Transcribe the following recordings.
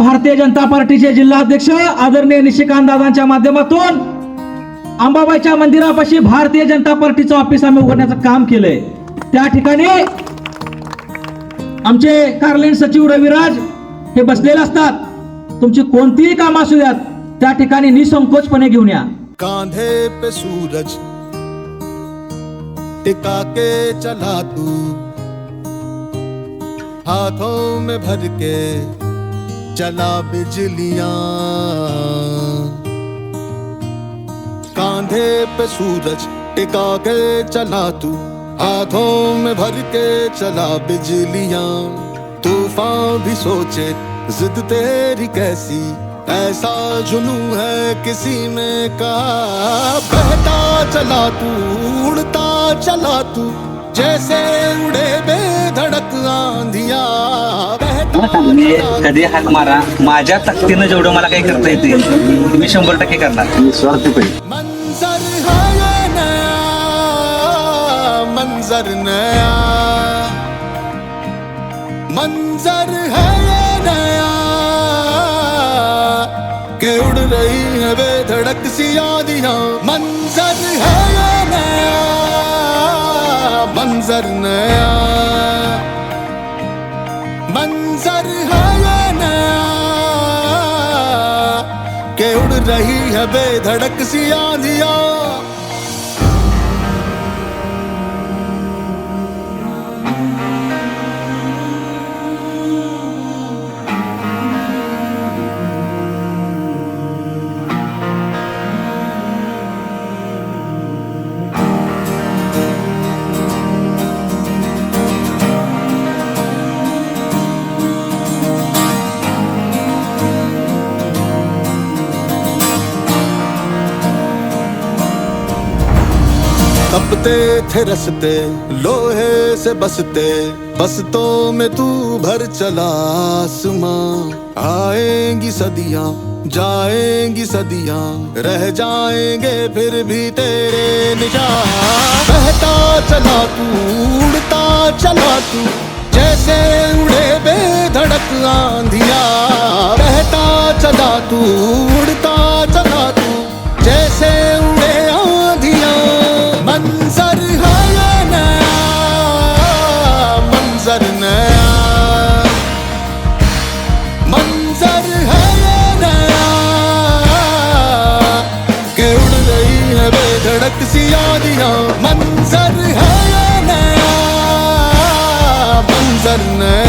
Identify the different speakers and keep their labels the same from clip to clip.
Speaker 1: भारतीय जनता पार्टीचे जिल्हाध्यक्ष आदरणीय निशिकांत दादांच्या माध्यमातून अंबाबाईच्या मंदिरापाशी भारतीय जनता पार्टीचं ऑफिस आम्ही उघडण्याचं काम केलंय. त्या ठिकाणी आमचे कार्यालयीन सचिव रविराज हे बसलेले असतात. तुमची कोणतीही काम असू द्यात त्या ठिकाणी निसंकोचपणे घेऊन या.
Speaker 2: कांधे पे सूरज टिका के चला तू. हाथों में भर के चला बिजलियाँ। कांधे पे सूरज टिका के चला तू, हाथों में भर के चला बिजलियाँ। तूफ़ान भी सोचे, जिद तेरी कैसी? ऐसा जुनू है किसी में का बहता चला तू, उड़ता चला तू, जैसे उड़े बेधड़क आंधिया। बहता
Speaker 3: मी
Speaker 2: चला तू।
Speaker 3: कधी हाक मारा? माझ्या ताकदीनं जेवढं मला काही करता येते मी शंभर टक्के करणार.
Speaker 2: मंजर है ये नया मंजर नया. मंजर है ये नया के उड़ रही है बेधड़क सी आदियां. मंजर है ये नया मंजर नया. रही है बेधड़क सी आंधियां तपते थे रसते, लोहे से बसते। बसतों में तू भर चला आसमां। आएँगी सदियाँ, जाएँगी सदियाँ। रह जाएँगे फिर भी तेरे निशान बहता चला तू, उड़ता चला तू। जैसे उड़े बेधड़क आंधिया। बहता चला तू, उड़ता मंजर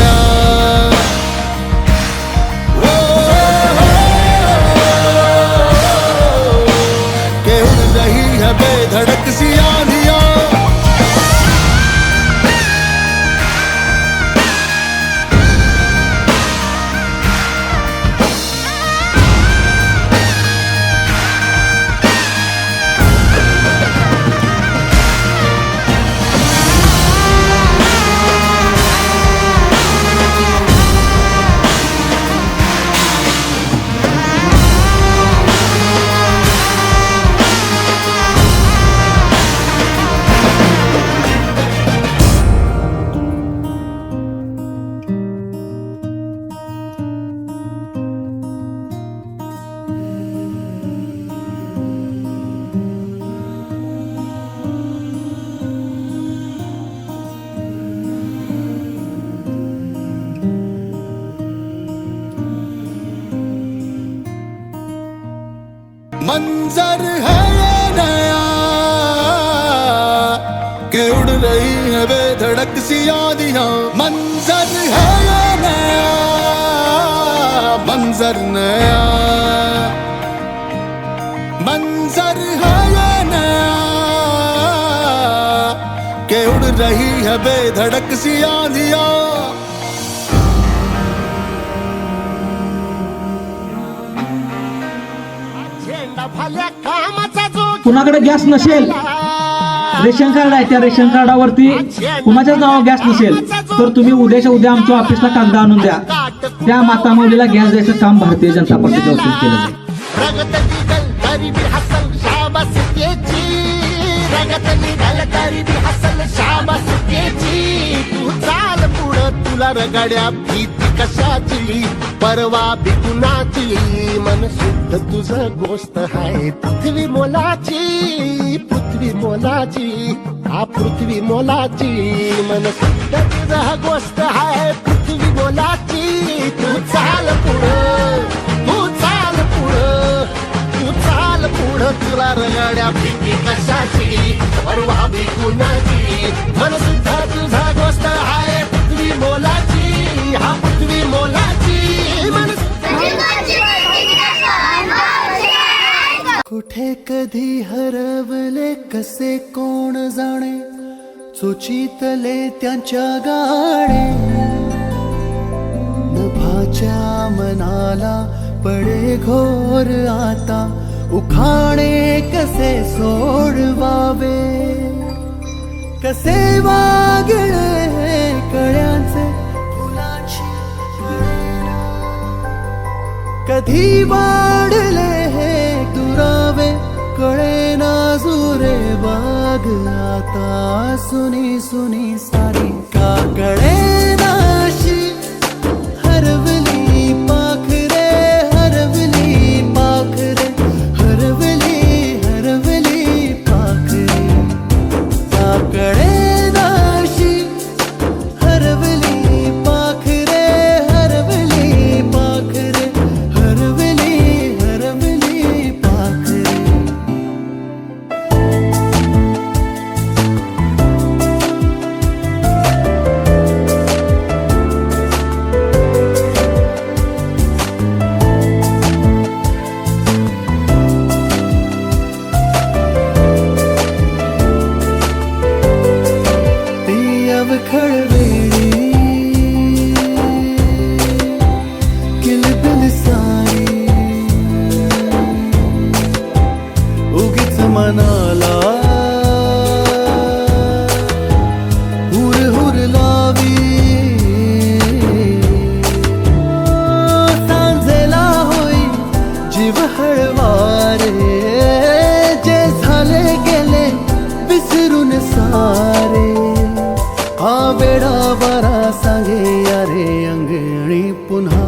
Speaker 2: मंजर है ये नया के उड़ रही है बेधड़क सी आदियां मंजर है ये नया मंजर नया मंजर है ये नया के उड़ रही है बेधड़क सी आंधियां
Speaker 1: कुणाकडे गॅस नसेल? रेशन कार्ड आहे त्या रेशन कार्डावरती कुणाच्याच नावावर गॅस नसेल तर तुम्ही उद्याच्या उद्या आमच्या ऑफिसला कागद आणून द्या. त्या माता मुलीला गॅस द्यायचं काम भारतीय जनता पार्टीच्या वतीने केलं जाईल
Speaker 4: तुला रगाड्या भीती कशाची परवा बिकुनाची मन शुद्ध तुझं गोष्ट आहे पृथ्वी मोलाची पृथ्वी मोलाची हा पृथ्वी मोलाची. मन शुद्ध तुझ गोष्ट आहे पृथ्वी मोलाची. तू चाल पुढं तू चाल पुढं तू चाल पुढं. तुला रगाड्या भीती कशाची परवा बिकुनाची मन शुद्ध तुझा गोष्ट आहे मोलाची हा पृथ्वी मोलाची.
Speaker 5: कुठे कधी हरवले कसे कोण जाणे? सुचितले त्यांच्या गाणे. नभाच्या मनाला पडे घोर आता. उखाणे कसे सोडवावे? कसे वागळे कळ्यांचे? फुलाची कधी वाढले हे दुरावे? कळे ना जुरे बाग आता सुनी सुनी सारी का कळे नाशी हरवे अंगणी पुन्हा